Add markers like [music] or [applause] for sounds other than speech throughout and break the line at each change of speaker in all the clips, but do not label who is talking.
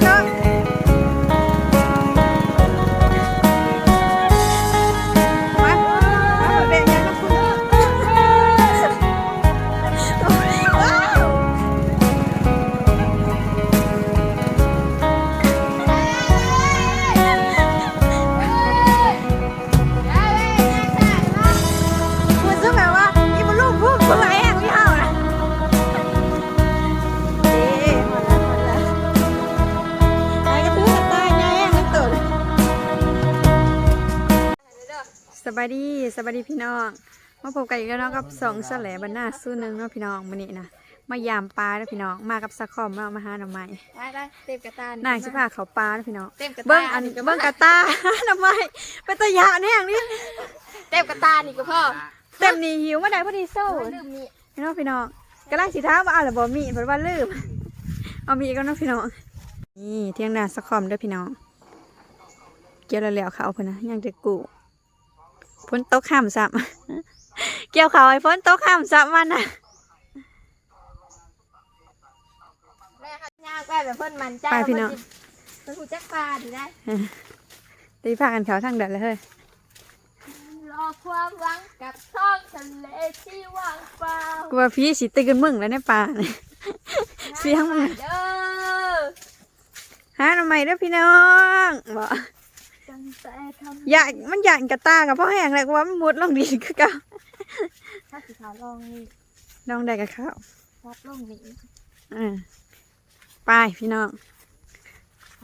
enough. บายดีสบายดีพี่น้องมาพบกันอีกแล้วเนาะกับสองแสลบรรณาสู้หนึ่งเนาะพี่น้องมื้อนี้นะมายามปลาเนาะพี่น้องมากับสักคอมเนาะมาหาหน่อไม้
ได้ได้เต็มกระตาน
นางสิพาเขาปลาเนาะพี่น้อง
เต็มกระตา
เบิ้งอันเบิ้งกระตาหน่อไม้เป็นตะยะแน่งนี่
เต็มกระตานี่ก็พ่อ
เต็มนี่หิวมาได้พอดีโซ่
ลืมมี
พี่น้องพี่น้องกำลังสิท้ามว่าเอาหรือบ่มีเพิ่นว่าลืมเอามีก็นาะพี่น้องนี่เที่ยงนาสักคอมเด้อพี่น้องเกี่ยวแล้วๆเขาเพิ่นนะยังจะกู ฝนตกข้ามซ้ำเกี่ยวเขาไอ้ฝนตกข้ามซ้ำมันน่ะ
แม่ค่ะย่างไปแบบเพิ่นมันใจ
ไปพี่น้อง
เพิ่นหูจักปลาดีได้
ตีพากันเขาทางเดินเลยเฮ้ย
รอความหวังกับท้องทะเลที่ว่างเปล่าก
ลัวพี่สิตื่นมึงแล้วในป่าเนี่ยเสียงมึง
เด้อ
หาทำไมเด้อพี่น้องบอก
จัง แต่ท
อยากมันอยากกระตากับพ่อแห้งเลยกูว่ามันมุดลงดินคือเก่าำ
ถ้าสิขาวลองนี่
น้องได้กับข้าว
วัดลงนี่
อ่าไปพี่น้อง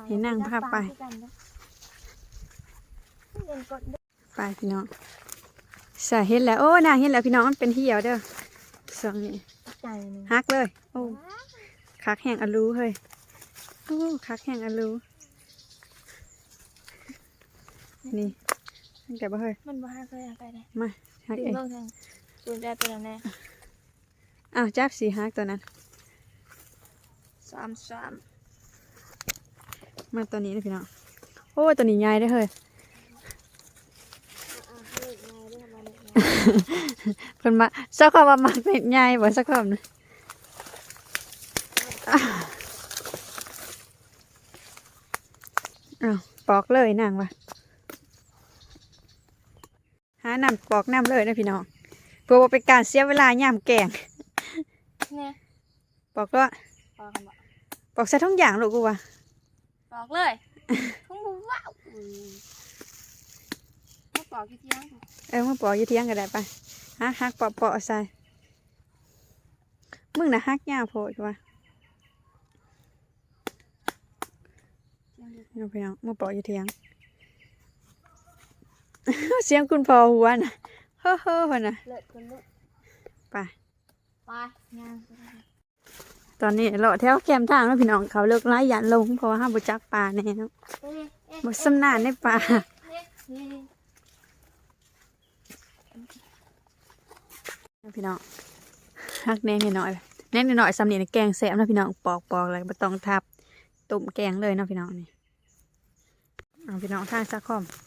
เห็นนางภาพไป
เงินกดเด้อ
ไปพี่น้องใส่เห็นแล้วโอ้นางเห็นแล้วพี่น้องมันเป็นเหี่ยวเด้อสองนี่
ใจหนึง
ฮักเลย โอ้คักแห้งอลูเฮ้ยโอ้คักแห้งอลู นี่ตั้งแต่บ่เฮ้ย
มันบ่ฮักเลยอะไปเลย
มาฮัก
ดึง
เอง
เบิ่งทางดูได้ตัวนั้นแน่
อ้าวจับสีฮักตัวนั้น
สามสาม
มาตัวนี้นะพี่น้องโอ้ยตัวนี้ใหญ่ได้อเฮ้ยเพิ่นมาสักคำว่ามักเม็ดใหญ่บ่สักคำนะอ้าวปอกเลยนางว่ะหาน้ำปอกน้ำเลยนะพี่น้องเพื่อว่าเป็นการเสียเวลาย่ามแกง
เนี่ย
ปอกก็
ปอกกันบ่
ปอกใส่ทุกอย่างลูกกูว่ะ
ปอกเลยทุ่งบูว้าวอืมมาปอกที่เที่ยง
เออมาปอกอยู่เที่ยงก็ได้ไปฮักฮักปอกปอกใส่มึงน่ะฮักยาวโพดว่ะพี่น้องพี่น้องมาปอกอยู่เทียง เสียงคุณพ่อหัวน่ะเฮ้อเฮ้อพอนะ
เลิศคนลุก
ไป
ไปงาน
ตอนนี้เลาะแถวแคมทางแล้วพี่น้องเขาเลิกไล่ยันลงเพราะว่าห้ามบุจักป่าแน่เนาะ
เอ๊ะเอ๊ะ
บสำนานในป่า
เอ๊ะเอ๊ะ
พี่น้องฮักแน่นิดหน่อยแน่นิดหน่อยสำเนียงแกงแสบนะพี่น้องปอกปอกอะไรไม่ต้องทับตุ่มแกงเลยเนาะพี่น้องนี่เอาพี่น้องทางซักคอมอืม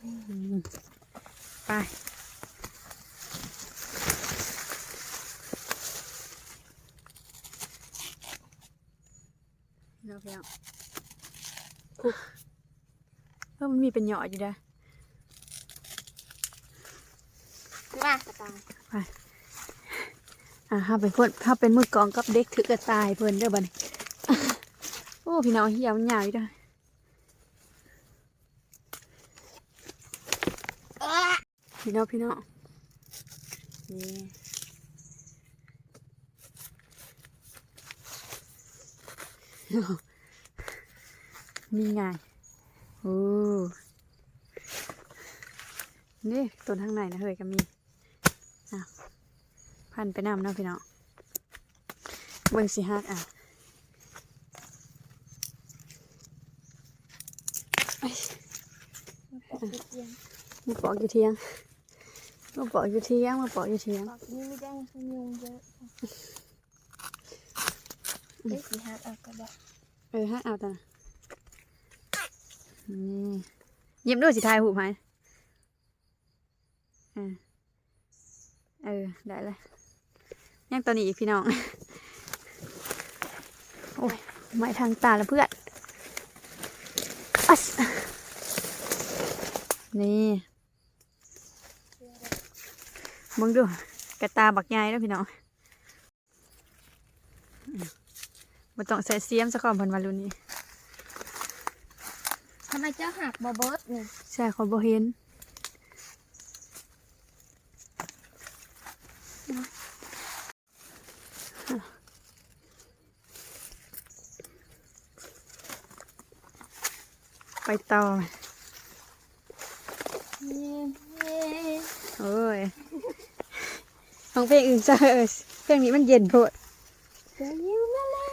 ไปพี่น้องพี่น้องอุ๊ยเออมันมีเป็นหยอดอยู่เด้อ
คือมากระตาย
อ่าถ้าเป็นคนถ้าเป็นมือกลองกับเด็กถือกระตายเพิ่นเด้อบัดนี้โอ้พี่น้องเหี่ยวมันยาวอยู่เด้อ
เอ๊ะ
พี่น้องพี่น้องนี่นี่ไงโอ้นี่ตัวทางไหนนะเฮ้ยก็มีอะพันไปนำเนาะพี่น้องเบิ่งสิฮักอะเอ้ย
มาปอกที่เที่ยง
มาปอกอยู่เทียง มาปอกอยู่เทียงมาปอกอยู่เทียง
ปอกนี่ไม่ได้ยุงเยอะเอ๊ะสีฮักเอากระบอก
เออฮะเอาตานี่ยิ้มด้วยสิทายหูไหมเออเออ ได้เลยยังตัวนี้อีกพี่น้อง โอ้ยไม่ทางตาแล้วเพื่อนอัสนี่ มึงดูกระตาบักใหญ่แล้วพี่น้องมาต้องใส่เสียมสักก่อนพันวันรุ่นนี้
ทำไมเจ้าหักบอเบิร์ดเนี่ย
ใช่คนบ่เห็นไปต่อ โอ้ย ของเพลงอื่นจะเออเพลงนี้มันเย็นโพด
เดี๋ยวยิ้มมาเลย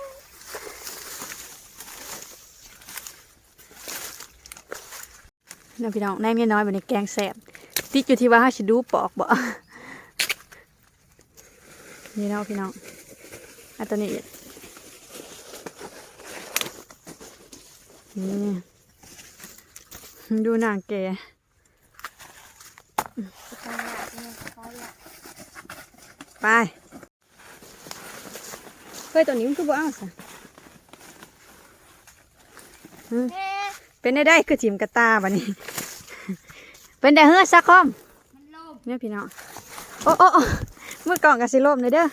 น้องพี่น้องแน่เมียน้อยบันนี้แกงแสบติดอยู่ที่ว่าให้าชิดูปอกบ่นี่เนาะพี่น้องอันตัวนี้นี่ดูนางแก ไปเฮ้ยตัวนี้มันคือบ่เอาซะ
เฮ้
เป็นได้ได้คือจิมกระตาบันนี้ เป็นได้เฮ้อซักคอม
มันลม
เนี่ยพี่น้องโอ้โอ้โอ้มือกล่องกับสิลมเลยเด้อ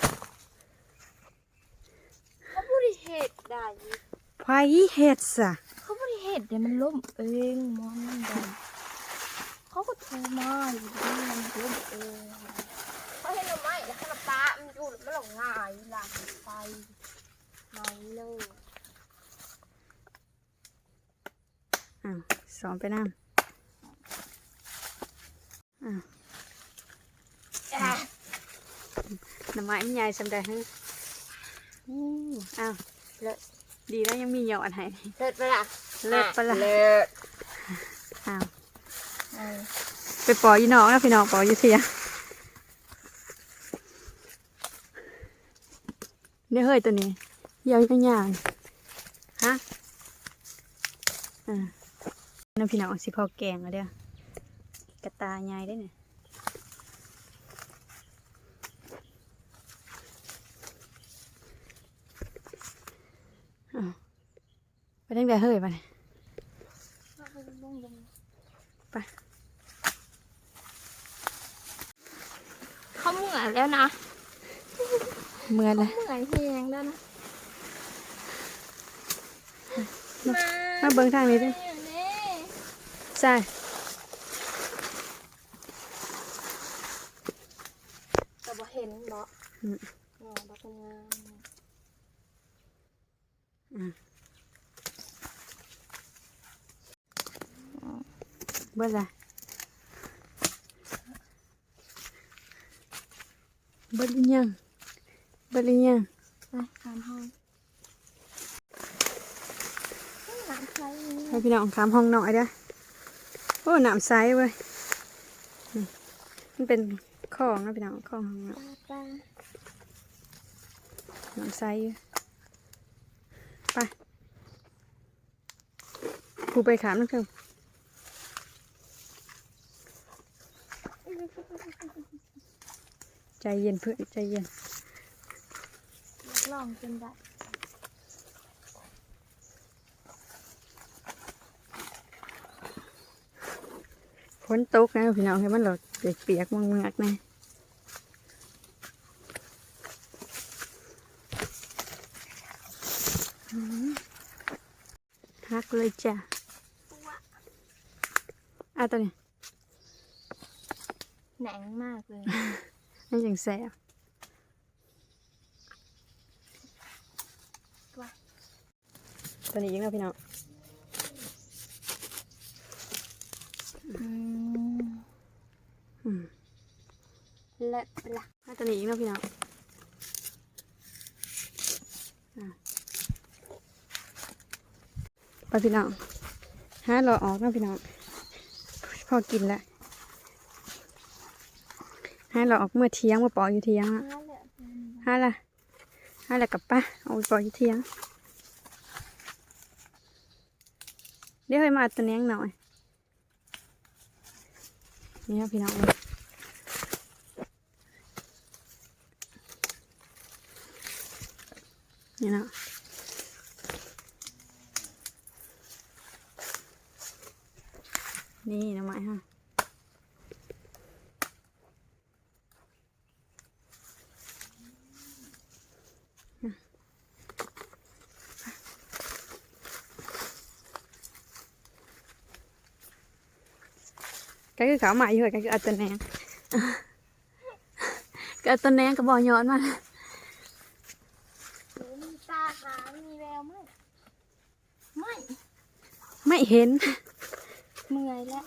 เขาบริเหตุได้
ไผเฮ็ดซะ
เขาบริเหตุเดี๋ยวมันล่มเองมอนมันดมเขาก็โทรมาอยู่ดีมันล่มเองเขาเห็นเราไหมแล้วเขาปามันอยู่มันหลงง่ายหลังไป ไหนเลย
อ้าวสอนไปน้ำอ้าว
อะ
น้ำไม้มันใหญ่สำได้ฮะอู้อ้าว
เลิศ
ดีแล้วยังมีเหยาะอันไหน
เลิศไปละ
เลิศปะล่ะ
เลิศ
อ้าว
เออ
ไปปล่อยอยู่นอกนะพี่น้องปล่อยอยู่เทียเนี่ยเฮ้ยตัวนี้ ยาวยังยางฮะอ่าน้ำพี่น้องสิพอแกงแล้วเด้อกระตายายได้เนี่ยอ้าวไปตั้งแต่เฮ้ยไปเนี่ยไป
เขาเหมือนแล้วนะ
เมื่อ
เขา
เลย
เหมือนแหงแล้วนะ
มาเบิ่งทางนี้ดิ
นี่
ใช่
แต่บ่เห็นบ่
อืม
อ๋อบ่ทำงาน
เบิ่งละเบิ่งอีหยังเบิ่งอีหยัง
ไปตามห้องหลัง ให้
พี่น้องถามห้องหน่อยเด้อโอ้น้ำใสเว้ยนี่มันเป็นคลองนะพี่น้องคลองห้องน้
ตาตาำ
น้ำใสอยู่ไปผูไปขามนั่นคือใจเย็นเพื่อนใจเย็น
ลองจนได้
ฝนตกนะพี่น้องให้มันหลดเปียกๆมังๆนะอืมฮักเลยจ้ะอะตัวนี้
แหนงมากเลย
นั่นยังแซ่บ
ว้า
ตัวนี้ยิงแล้วพี่น้อง
อืม
อืม
เลิศปะละ
อะตัวนี้ยิงแล้วพี่น้องไปพี่น้องหาเราออกนะพี่น้องพอกินแล้วหาเราออกเมื่อเที่ยงมาปอกอยู่เที่ยงอะ
นั่นแหละ
หาละหาละกับป้าเอาไปปออยู่เที่ยงเดี๋ยวให้มาตัวเนี้ยงหน่อย นี่ครับพี่น้องนี่นะนี่น้ำไม้ฮะ ก็คือขาวใหม่อยู่ก็คืออัตตแนง [laughs] ก็อัตตแนงก็บอกย้อนมา
มีตาหามีแววไหมไม่
ไม่เห็น
เมื่อยแล้ว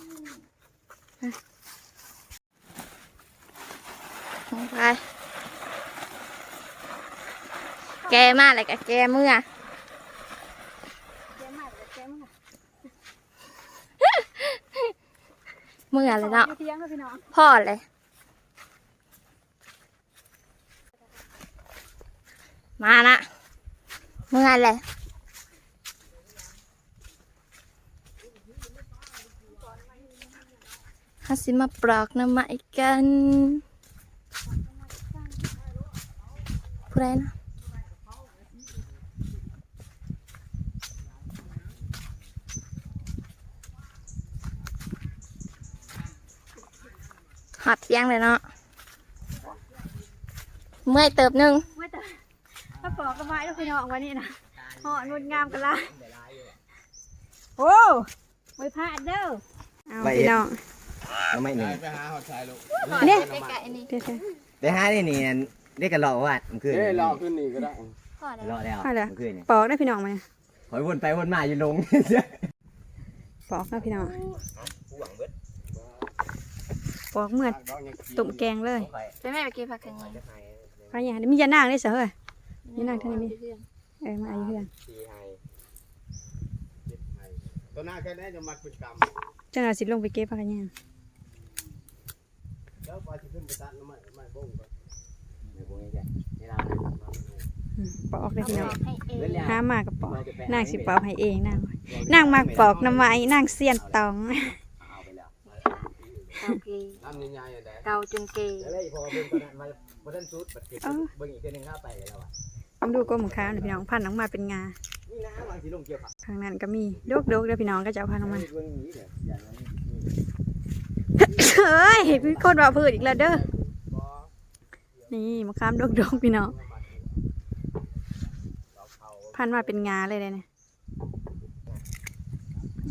ไปแกมาอะไรกับแกเมื่อ เมื่อเลยเนาะ
เที่ยงแล้วพี่น้อง
พ่อเลย มานะเมื่อเลยฮัสิมาปลอกน้ำไม้กันผู้ใดนะ หัดเที่ยงเลยเนาะเมื่อยเติบหนึ่ง
เมื่อแต่ถ้าปอกก็ไม้แล้วพี่น้องวันนี้นะห่องดงามกันละโอ้ไม่พลาดเด้อเอาพี่น้อง
เอาไม่หนึ่ง
ไปหาหอดชายลูก
เนี่ย
ใกล้ๆนี่
เดี๋ยว
แต่ห้านี่นี่ได้กันรอว่ามันขึ้น
เอ้ยรอขึ้นนี่ก็ได้
พ่อเลย
รอแล้ว
ๆเอาเลย
มันขึ้นเนี่ย
ปอกได้พี่น้องมา
หอยวนไปวนมาอยู่ลง
ปอกนะพี่น้อง
ห วังเบิด
ปอกเมื่อตุ่มแกงเลย
ไปแม่ไปกินผักกันยัง
พายางมียานางได้เสือเฮ้ยนี่นั่งทางนี้เออมาอายุเพื่อน
สี่ไฮเจ็ดไฮตัวหน้าแค่นี้จะมัดเป็นกรรม
จังเราสิลงไปเก็บพักกันยัง
แล้วปลาจะขึ้นไปตัดน้ำมันไม่บ้งก่อน
ไม่บ่มีจ้ะนี่เรา
อืมปอกได้พี่น้อง
ให้เอง
เล่นแล้ว
ห้ามากกับปอกนางสิปอกให้เองนางนางมากปอกน้ำไม้นางเสียนตอง
เอาไปแล้ว
เกาเก
น้ำใหญ่ๆอะแดด
เกาจนเก
แล้วเลยพอเบิ่งตอนนั้นมาบ่ทันสุดบัดเก็บเบิ่งอีกเทื่อนึงเข้าไปแล้วอะ
ผมดูก้มข้าวนะพี่น้องพันออกมาเป็นงา
นี่นะวางสิลงเกี่ยวผัก
ข้างนั้นก็มีโดกโดกๆเด้อพี่น้องก็จะเอาพันออกมา
เบิ่งอย่างนี้เด้ออย่างนั้น
เฮ้ยมีคนว่าพืชอีกแล้วเด้อ
บ่
นี่มะขามโดกโดกๆพี่น้องพันมาเป็นงาเลยเลยเนี่ย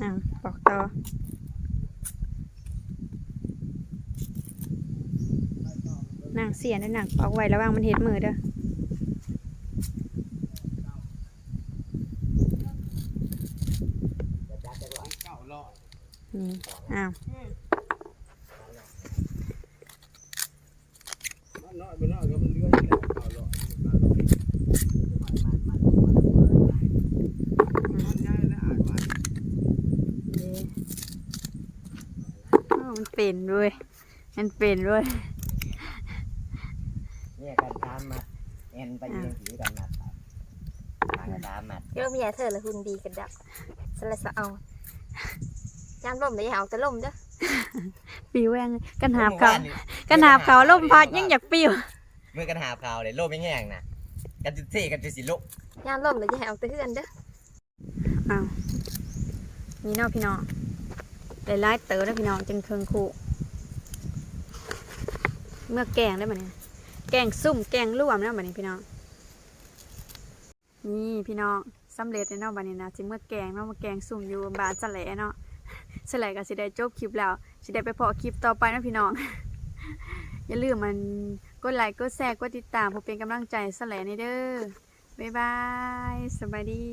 อะปอกต่อ นางเสียนด้วยนางปอกไว้ระวังมันเห็ดมือเด้อ
อด
นี่อ้าว
มันน้อยไปลื่ยน
ด้อ้าวมันเป็นด้วย มันเป็นด้วย
เนี่ยกันตามมาแอนไปยิงผีกันมาทางกันตามมา
เยอะมียเธอละหุ่นดีกันดับสละสะเอายามลมเลยเอาแต่ลมเด้อ
ปิวแองกันหาบเขากันหาบเขาล่มพัดยังอยากปิว
เมื่อกันหาข่าวเลยโลกไม่แห้งนะกันจุดเท่กันจุดสิโลก
ยามลมเลยจะเอาแต่เฮือนเด้อ
อ้าวนี่เนาะพี่น้องหลายๆเต๋อนะพี่น้องจังเคิงคู่เมื่อแกงได้ไหมเนี่ย แกงซุ่มแกงรวมนะบัดนี้พี่น้อง นี่พี่น้องสำเร็จแล้วเนาะบัดนี้นะจิเมื่อแกงเนาะมาแกงซุ่มอยู่บ้านสะแหลเนาะสะแหลก็สิได้จบคลิปแล้วสิได้ไปพอคลิปต่อไปนะพี่น้อง อย่าลืมมันกดไลค์กดแชร์กดติดตามเพื่อเป็นกำลังใจสะแหลในเด้อบ๊ายบายสบายดี